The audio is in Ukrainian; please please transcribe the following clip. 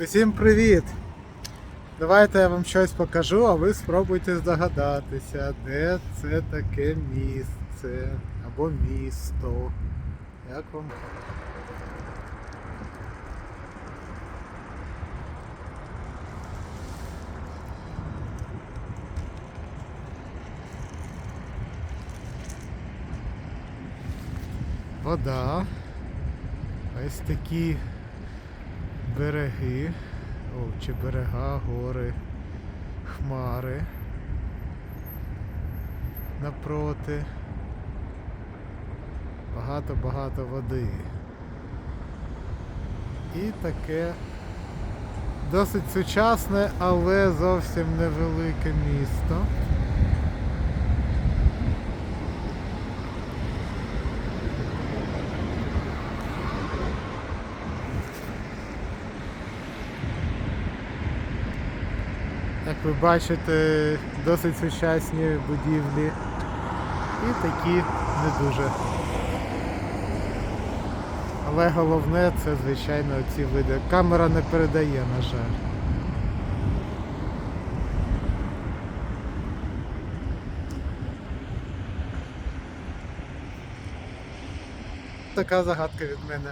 Усім привіт! Давайте я вам щось покажу, а ви спробуйте здогадатися, де це таке місце або місто. Як вам? Вода. Ось такі береги. О, чи берега, гори, хмари. Напроти. Багато-багато води. І таке досить сучасне, але зовсім невелике місто. Як ви бачите, досить сучасні будівлі і такі не дуже. Але головне це, звичайно, ці види. Камера не передає, на жаль. Така загадка від мене.